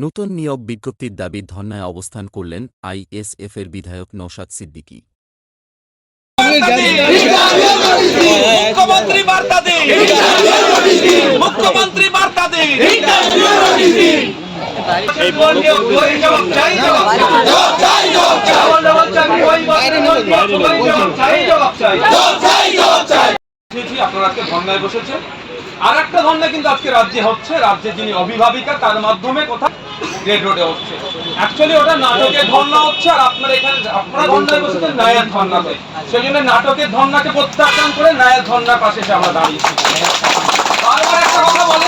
নূতন নিয়োগ বিজ্ঞপ্তির দাবি ধর্নায় অবস্থান করলেন আইএসএফের বিধায়ক নওশাদ সিদ্দিকী। মুখ্যমন্ত্রী বার্তা দিন। মুখ্যমন্ত্রী বার্তা দিন। এই বলকে ওই জবাব চাই জবাব চাই জবাব চাই জবাব চাই ওই জবাব চাই জবাব চাই। জি, আপনারা আজকে ধর্নায় বসেছেন। আর একটা ধর্না কিন্তু আজকে রাজ্যে হচ্ছে। রাজ্যে যিনি অভিভাবিকা তার মাধ্যমে কোথায় রেড রোডে হচ্ছে। অ্যাকচুয়ালি ওটা নাটকের ধর্না হচ্ছে আর আপনারা এখানে আপনারা ধর্নায় বসেছেন নায়ের ধর্নাতে সেই জন্য নাটকের ধর্নাকে প্রত্যাখ্যান করে নায়ের ধর্নার পাশে এসে আমরা দাঁড়িয়েছি বারবার একটা কথা বলে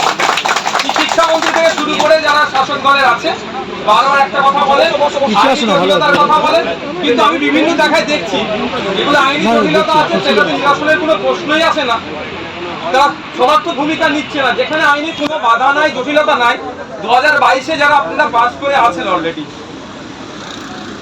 চিকিৎসা মন্ত্রী থেকে শুরু করে যারা শাসক দলের আছে বারবার একটা কথা বলেন আইনি কথা বলেন কিন্তু আমি বিভিন্ন জায়গায় দেখছি যেগুলো আইনি জটিলতা আছে সেগুলো নিরাসনের কোনো প্রশ্নই আসে না। তারা সমার্থ ভূমিকা নিচ্ছে না। যেখানে আইনি কোনো বাধা নাই, জটিলতা নাই। দু হাজার বাইশে যারা আপনারা পাস করে আছেন অলরেডি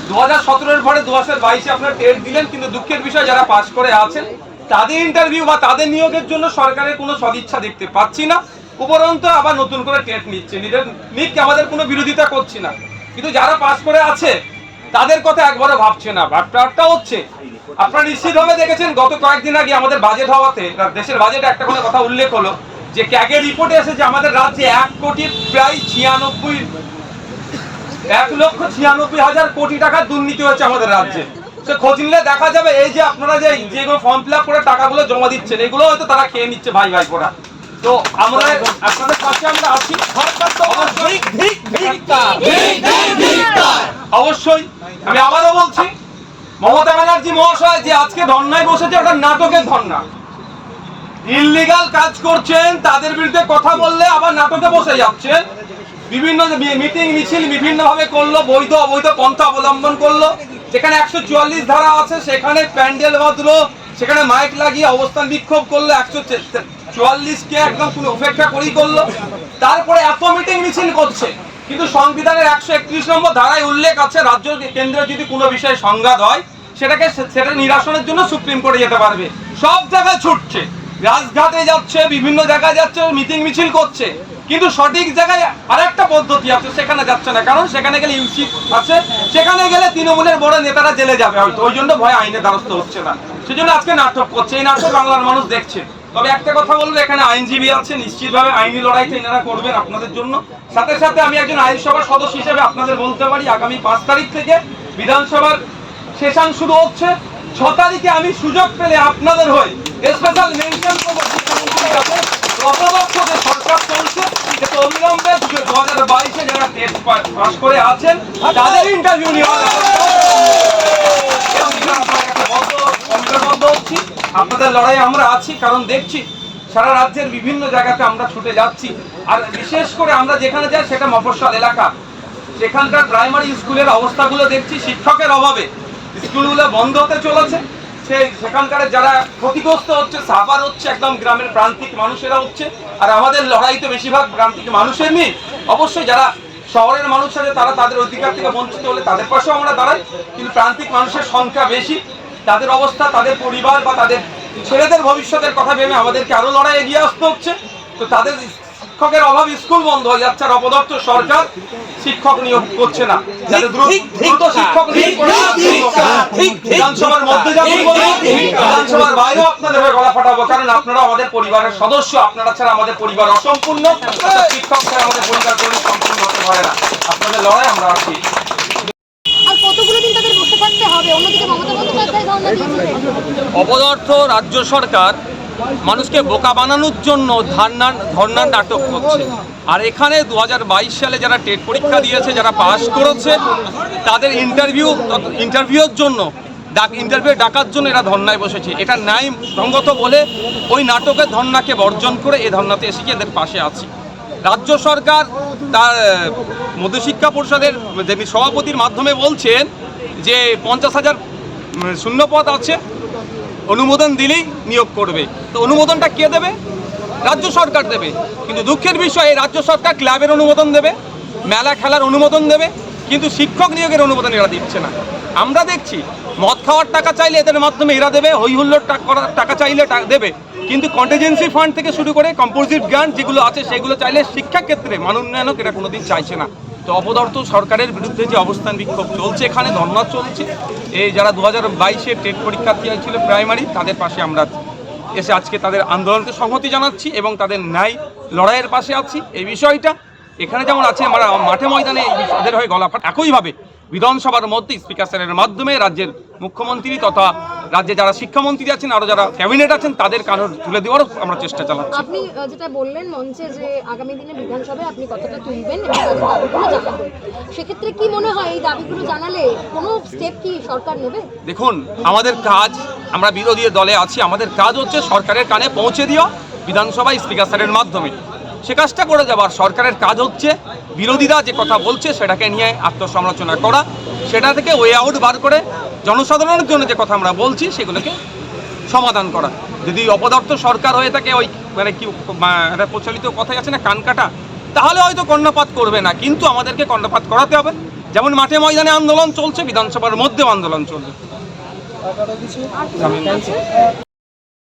দু হাজার সতেরোর পরে দু হাজার বাইশে আপনারা টেট দিলেন, কিন্তু দুঃখের বিষয়, যারা পাস করে আছেন, তাদের ইন্টারভিউ বা তাদের নিয়োগের জন্য সরকারের কোনো সদিচ্ছা দেখতে পাচ্ছি না। উপরন্তু আবার নতুন করে টেট নিচ্ছে। নিজের নিক, আমাদের কোনো বিরোধিতা করছি না। কিন্তু যারা পাস করে আছে তাদের কথা একবারও ভাবছে না। ব্যাপারটা হচ্ছে। আপনারা নিশ্চিতভাবে দেখেছেন, গত কয়েকদিন আগে আমাদের বাজেট হওয়াতে দেশের বাজেটে একটা কোনো কথা উল্লেখ হলো, যে ক্যাগের রিপোর্টে এসেছে আমাদের রাজ্যে এক কোটি প্রায় ছিয়ানব্বই, এক লক্ষ ছিয়ানব্বই হাজার কোটি টাকার দুর্নীতি হচ্ছে আমাদের রাজ্যে। তো খোঁজ নিলে দেখা যাবে, এই যে আপনারা যে যেগুলো ফর্ম ফিল করে টাকাগুলো জমা দিচ্ছেন, এগুলো হয়তো তারা খেয়ে নিচ্ছে ভাই ভাই করা। তো আমরা আপনাদের পাশে আমরা আছি। সরকার তো অবশ্যই অবশ্যই আমি আবারও বলছি, মমতা ব্যানার্জি মহাশয় যে আজকে ধর্নায় বসেছে ওটা নাটকের ধর্না। ইললিগাল কাজ করছেন, তাদের বিরুদ্ধে কথা বললে আবার নাটকে বসে যাচ্ছেন। বিভিন্ন মিটিং, মিছিল বিভিন্ন ভাবে করল, বৈধ, অবৈধ পন্থা অবলম্বন করল। যেখানে একশো চুয়াল্লিশ ধারা আছে, সেখানে প্যান্ডেল বাঁধলো, সেখানে মাইক লাগিয়ে অবস্থান বিক্ষোভ করল, একশো চুয়াল্লিশকে একদম উপেক্ষা করেই করল। তারপরে এত মিটিং, মিছিল করছে। কিন্তু সংবিধানের একশো একত্রিশ নম্বর ধারায় উল্লেখ আছে, রাজ্য কেন্দ্রে যদি কোনো বিষয়ে সংঘাত হয়, সেটাকে সেটা নিরাসনের জন্য সুপ্রিম কোর্টে যেতে পারবে। সব জায়গায় ছুটছে। রাজঘাটে যাচ্ছে, বিভিন্ন জায়গায় যাচ্ছে মিটিং মিছিল করছে। কিন্তু সঠিক জায়গায় আরেকটা পদ্ধতি আছে, সেখানে যাচ্ছে না। কারণ সেখানে গেলে ইউসি আছে, সেখানে গেলে তৃণমূলের বড় নেতারা জেলে যাবে হয়তো। ওই জন্য ভয় আইনের দ্বারস্থ হচ্ছে না। সেজন্য আজকে নাটক করছে। এই নাটক বাংলার মানুষ দেখছে। তবে একটা কথা বলব, এখানে আইনজীবী আছে, নিশ্চিতভাবে আইনি লড়াইটা এনারা করবেন আপনাদের জন্য। সাথে সাথে আমি একজন আইনসভার সদস্য হিসেবে আপনাদের বলতে পারি, আগামী পাঁচ তারিখ থেকে বিধানসভার সেশন শুরু হচ্ছে। ছ তারিখে আমি সুযোগ পেলে আপনাদের হয়ে স্পেশাল মেনশন করব, যে সরকার চলছে অবিলম্বে দু হাজার বাইশে যারা টেস্ট পাস করে আছেন, তাদের ইন্টারভিউ নেওয়া আপনাদের লড়াই আমরা আছি, কারণ দেখছি সারা রাজ্যের বিভিন্ন জায়গাতে আমরা ছুটে যাচ্ছি। আর বিশেষ করে আমরা যেখানে যাই সেটা মফস্বল এলাকা। সেখানকার প্রাইমারি স্কুলের অবস্থাগুলো দেখছি, শিক্ষকের অভাবে স্কুলগুলো বন্ধ হতে চলেছে। সেই সেখানকার যারা ক্ষতিগ্রস্ত হচ্ছে সাফার হচ্ছে, একদম গ্রামের প্রান্তিক মানুষেরা হচ্ছে। আর আমাদের লড়াই তো বেশিরভাগ প্রান্তিক মানুষের নেই অবশ্যই যারা শহরের মানুষ আছে, তারা তাদের অধিকার থেকে বঞ্চিত হলে তাদের পাশেও আমরা দাঁড়াই। কিন্তু প্রান্তিক মানুষের সংখ্যা বেশি। তাদের অবস্থা, তাদের পরিবার বা তাদের ছেলেদের ভবিষ্যতের কথা ভেবে আমাদেরকে আরও লড়াই এগিয়ে আসতে হচ্ছে। তো তাদের শিক্ষকের অভাব স্কুল বন্ধ হয়ে যাচ্ছে আর অপদর্থ সরকার শিক্ষক নিয়োগ করছে না। যাতে দ্রুত শিক্ষক বিধানসভার মধ্যে বিধানসভার বাইরেও আপনাদের গলা ফাটাবো কারণ আপনারা আমাদের পরিবারের সদস্য আপনারা ছাড়া আমাদের পরিবার অসম্পূর্ণ। শিক্ষক ছাড়া আমাদের পরিবার সম্পূর্ণ হতে পারে না। আপনাদের লড়াই আমরা আছি আর কতগুলো দিন তাদের বসে থাকতে হবে অন্যদিকে মমতা বন্দ্যোপাধ্যায় ধর্ণা দিয়েছিলেন অপদার্থ রাজ্য সরকার মানুষকে বোকা বানানোর জন্য ধর্নার ধর্নার নাটক করছে। আর এখানে দু হাজার বাইশ সালে যারা টেট পরীক্ষা দিয়েছে, যারা পাস করেছে, তাদের ইন্টারভিউ ইন্টারভিউর জন্য, ডাক ইন্টারভিউ ডাকার জন্য এরা ধর্নায় বসেছে। এটা ন্যায় সঙ্গত বলে ওই নাটকের ধর্নাকে বর্জন করে এ ধর্নাতে এসে গিয়ে এদের পাশে আছি। রাজ্য সরকার তার, মধ্যশিক্ষা পরিষদের সভাপতির মাধ্যমে বলছেন যে পঞ্চাশ হাজার শূন্যপদ আছে। অনুমোদন দিলেই নিয়োগ করবে। তো অনুমোদনটা কে দেবে? রাজ্য সরকার দেবে। কিন্তু দুঃখের বিষয় রাজ্য সরকার ক্লাবের অনুমোদন দেবে, মেলা খেলার অনুমোদন দেবে, কিন্তু শিক্ষক নিয়োগের অনুমোদন এরা দিচ্ছে না। আমরা দেখছি, মদ খাওয়ার টাকা চাইলে এদের মাধ্যমে এরা দেবে হই হুল্লোর টাকা চাইলে দেবে। কিন্তু কন্টিজেন্সি ফান্ড থেকে শুরু করে কম্পোজিট গ্রান্ট যেগুলো আছে, সেগুলো চাইলে শিক্ষাক্ষেত্রে মান উন্নয়নক এরা কোনোদিন চাইছে না। তো অপদার্থ সরকারের বিরুদ্ধে যে অবস্থান বিক্ষোভ চলছে এখানে, ধর্না চলছে। এই যারা দু হাজার বাইশে টেট পরীক্ষার্থী ছিল প্রাইমারি, তাদের পাশে আমরা এসে আজকে তাদের আন্দোলনকে সংহতি জানাচ্ছি এবং তাদের ন্যায় লড়াইয়ের পাশে আছি। এই বিষয়টা এখানে যেমন আছে, আমরা মাঠে ময়দানে এই তাদের হয়ে গলা ফাট একইভাবে বিধানসভার মধ্যে স্পিকার স্যারের মাধ্যমে রাজ্যের মুখ্যমন্ত্রী তথা রাজ্যে যারা শিক্ষামন্ত্রী আছেন আরও যারা ক্যাবিনেট আছেন তাদের কারণ তুলে দেওয়ারও আমরা চেষ্টা চালাচ্ছি। আপনি যেটা বললেন মঞ্চে যে আগামী দিনে বিধানসভায় আপনি কথাটা তুলবেন এবং তাদের দাবিগুলো জানাবেন সেক্ষেত্রে কি মনে হয় এই দাবিগুলো জানালে কোনো স্টেপ কি সরকার নেবে? দেখুন আমাদের কাজ আমরা বিরোধী দলে আছি আমাদের কাজ হচ্ছে সরকারের কানে পৌঁছে দেওয়া বিধানসভায় স্পিকার স্যারের মাধ্যমে। সে কাজটা করে যাবার সরকারের কাজ হচ্ছে বিরোধীরা যে কথা বলছে সেটাকে নিয়ে আত্মসমালোচনা করা সেটা থেকে ওয়ে আউট বার করে জনসাধারণের জন্য যে কথা আমরা বলছি সেগুলোকে সমাধান করা। যদি অপদার্থ সরকার হয়ে থাকে ওই মানে কি একটা প্রচলিত কথাই আছে না কানকাটা তাহলে হয়তো কর্ণপাত করবে না কিন্তু আমাদেরকে কর্ণপাত করাতে হবে। যেমন মাঠে ময়দানে আন্দোলন চলছে বিধানসভার মধ্যেও আন্দোলন চলবে।